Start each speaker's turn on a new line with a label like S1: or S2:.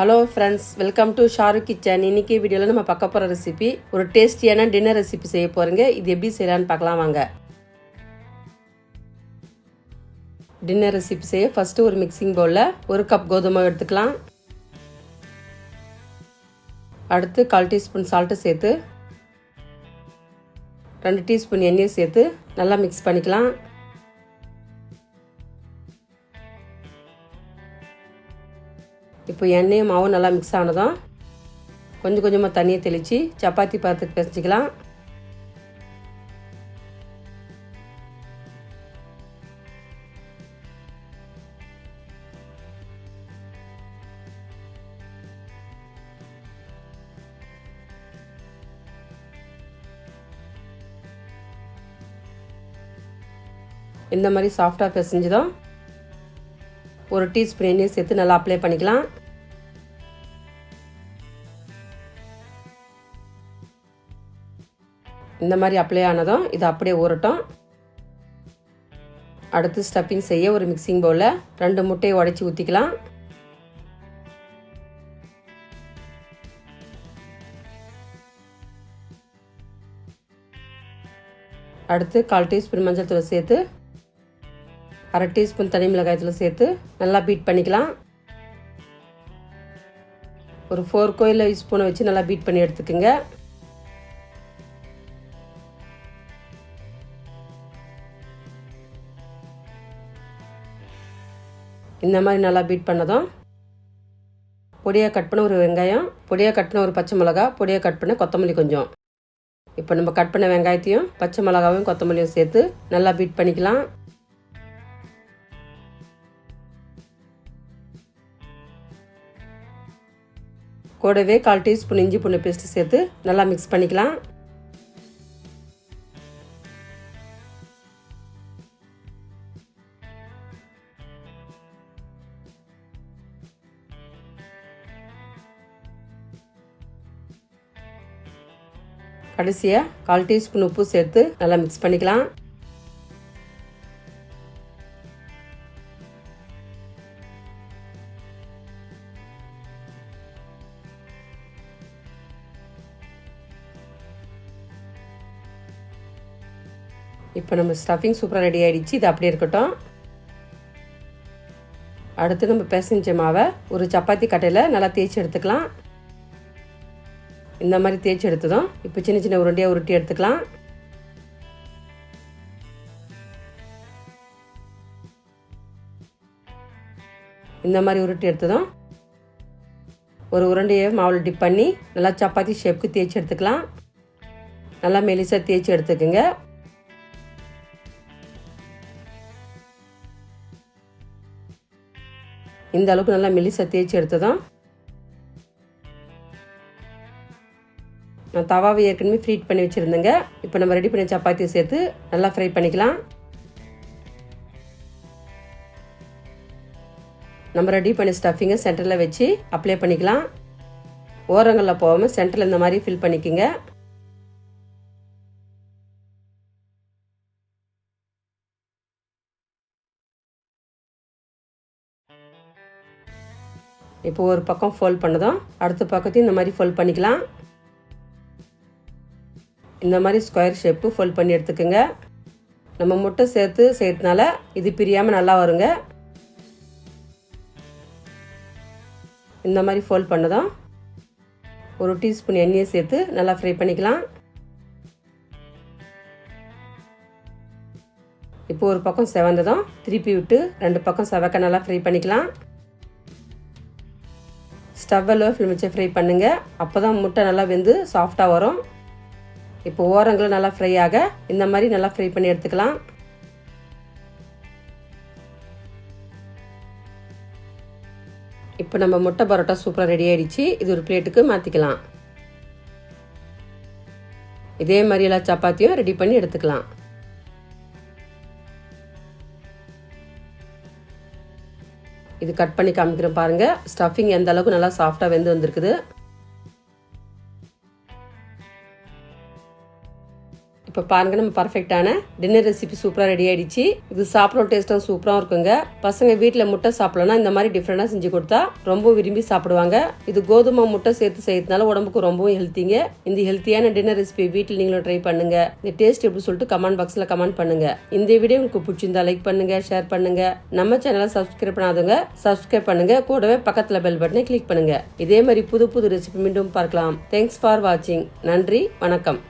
S1: Hello friends welcome to Shahrukh kitchen இன்னைக்கு வீடியோவில் நம்ம பார்க்க போகிற ரெசிபி ஒரு டேஸ்டியான டின்னர் ரெசிபி செய்ய போகிறீங்க இது எப்படி செய்யலான்னு பார்க்கலாம் வாங்க. டின்னர் ரெசிபி செய்ய ஃபஸ்ட்டு ஒரு மிக்சிங் பவுலில் ஒரு கப் கோதுமை எடுத்துக்கலாம். அடுத்து கால் டீஸ்பூன் சால்ட்டு சேர்த்து ரெண்டு டீஸ்பூன் எண்ணெயை சேர்த்து நல்லா மிக்ஸ் பண்ணிக்கலாம். இப்போ எண்ணெயும் மாவும் நல்லா மிக்ஸ் ஆனதும் கொஞ்சம் கொஞ்சமாக தண்ணியை தெளித்து சப்பாத்தி பாத்திரத்துக்கு பிசைச்சிக்கலாம் இந்த மாதிரி சாஃப்டாக பிசைஞ்சதும் ஒரு டீஸ்பூன் எண்ணெய் சேர்த்து நல்லா அப்ளை பண்ணிக்கலாம். இந்த மாதிரி அப்ளை ஆனதும் இது அப்படியே ஊறட்டும். அடுத்து ஸ்டஃபிங் செய்ய ஒரு மிக்சிங் பவுலில் ரெண்டு முட்டையை உடச்சி ஊற்றிக்கலாம் அடுத்து கால் டீஸ்பூன் மஞ்சள் தூள் சேர்த்து அரை டீஸ்பூன் தனி மிளகாயத்தில் சேர்த்து நல்லா பீட் பண்ணிக்கலாம். ஒரு ஃபோர் கோயில் ஸ்பூனை வச்சு நல்லா பீட் பண்ணி எடுத்துக்கோங்க. இந்த மாதிரி நல்லா பீட் பண்ணதும் பொடியாக கட் பண்ண ஒரு வெங்காயம் பொடியாக கட் பண்ண ஒரு பச்சை மிளகா பொடியாக கட் பண்ண கொத்தமல்லி கொஞ்சம். இப்போ நம்ம கட் பண்ண வெங்காயத்தையும் பச்சை மிளகாவையும் கொத்தமல்லியும் சேர்த்து நல்லா பீட் பண்ணிக்கலாம். கூடவே கால் டீஸ்பூன் இஞ்சி பூண்டு பேஸ்ட்டு சேர்த்து நல்லா மிக்ஸ் பண்ணிக்கலாம். கடைசியாக கால் டீஸ்பூன் உப்பு சேர்த்து நல்லா மிக்ஸ் பண்ணிக்கலாம். இப்போ நம்ம ஸ்டஃபிங் சூப்பராக ரெடி ஆகிடுச்சு இது அப்படியே இருக்கட்டும். அடுத்து நம்ம பிசைஞ்ச மாவை ஒரு சப்பாத்தி கட்டையில் நல்லா தேய்ச்சி எடுத்துக்கலாம். இந்த மாதிரி தேய்ச்சி எடுத்ததும் இப்போ சின்ன சின்ன உருண்டையாக உருட்டி எடுத்துக்கலாம். இந்த மாதிரி உருட்டி எடுத்ததும் ஒரு உருண்டையை மாவில் டிப் பண்ணி நல்லா சப்பாத்தி ஷேப்புக்கு தேய்ச்சி எடுத்துக்கலாம். நல்லா மெலிசாக தேய்ச்சி எடுத்துக்கோங்க. இந்த அளவுக்கு நல்லா மெலிசை தேய்ச்சி எடுத்ததும் நான் தவாவை ஏற்கனவே ஃப்ரீட் பண்ணி வச்சுருந்தேங்க. இப்போ நம்ம ரெடி பண்ணி சப்பாத்தியை சேர்த்து நல்லா ஃப்ரை பண்ணிக்கலாம். நம்ம ரெடி பண்ணி ஸ்டஃபிங்கை சென்டரில் வச்சு அப்ளை பண்ணிக்கலாம். ஓரங்களில் போகாமல் சென்டரில் இந்த மாதிரி ஃபில் பண்ணிக்கோங்க. இப்போ ஒரு பக்கம் ஃபோல்ட் பண்ணதும் அடுத்த பக்கத்தையும் இந்த மாதிரி ஃபோல்ட் பண்ணிக்கலாம். இந்த மாதிரி ஸ்கொயர் ஷேப்பு ஃபோல்ட் பண்ணி எடுத்துக்கோங்க. நம்ம முட்டை சேர்த்து செய்கிறதுனால இது பிரியாமல் நல்லா வருங்க. இந்த மாதிரி ஃபோல்ட் பண்ணதும் ஒரு டீஸ்பூன் எண்ணெயை சேர்த்து நல்லா ஃப்ரை பண்ணிக்கலாம். இப்போ ஒரு பக்கம் செவந்ததும் திருப்பி விட்டு ரெண்டு பக்கம் செவக்க நல்லா ஃப்ரை பண்ணிக்கலாம். ஸ்டவ்வை லோ ஃப்ளேம் வச்சு ஃப்ரை பண்ணுங்கள் அப்போ தான் முட்டை நல்லா வெந்து சாஃப்டாக வரும். இப்போ ஓரங்களும் நல்லா ஃப்ரை ஆக இந்த மாதிரி நல்லா ஃப்ரை பண்ணி எடுத்துக்கலாம். இப்போ நம்ம முட்டை பரோட்டா சூப்பராக ரெடி ஆகிடுச்சு இது ஒரு பிளேட்டுக்கு மாற்றிக்கலாம் இதே மாதிரி எல்லா சப்பாத்தியும் ரெடி பண்ணி எடுத்துக்கலாம். இது கட் பண்ணி காமிக்கிறேன் பாருங்கள் ஸ்டஃபிங் எந்த அளவுக்கு நல்லா சாஃப்டாக வெந்து வந்திருக்குது. இப்போ பாருங்க நம்ம பர்ஃபெக்டான டின்னர் ரெசிபி சூப்பராக ரெடி ஆயிடுச்சு. இது சாப்பிட்ற டேஸ்ட்டும் சூப்பராக இருக்குங்க. பசங்க வீட்டில் முட்டை சாப்பிடலன்னா இந்த மாதிரி டிஃப்ரெண்டாக செஞ்சு கொடுத்தா ரொம்ப விரும்பி சாப்பிடுவாங்க. இது கோதுமை முட்டை சேர்த்து செய்யறதுனால உடம்புக்கு ரொம்பவும் ஹெல்த்திங்க இந்த ஹெல்த்தியான டின்னர் ரெசிபி வீட்டில் நீங்களும் ட்ரை பண்ணுங்க. இந்த டேஸ்ட் எப்படி சொல்லிட்டு கமெண்ட் பாக்ஸில் கமெண்ட் பண்ணுங்க. இந்த வீடியோ உங்களுக்கு பிடிச்சிருந்தா லைக் பண்ணுங்க ஷேர் பண்ணுங்க. நம்ம சேனலை சப்ஸ்கிரைப் பண்ணாதவங்க சப்ஸ்கிரைப் பண்ணுங்க. கூடவே பக்கத்தில் பெல் பட்டனை கிளிக் பண்ணுங்க. இதே மாதிரி புது புது ரெசிபி மீண்டும் பார்க்கலாம். தேங்க்ஸ் ஃபார் வாட்சிங் நன்றி வணக்கம்.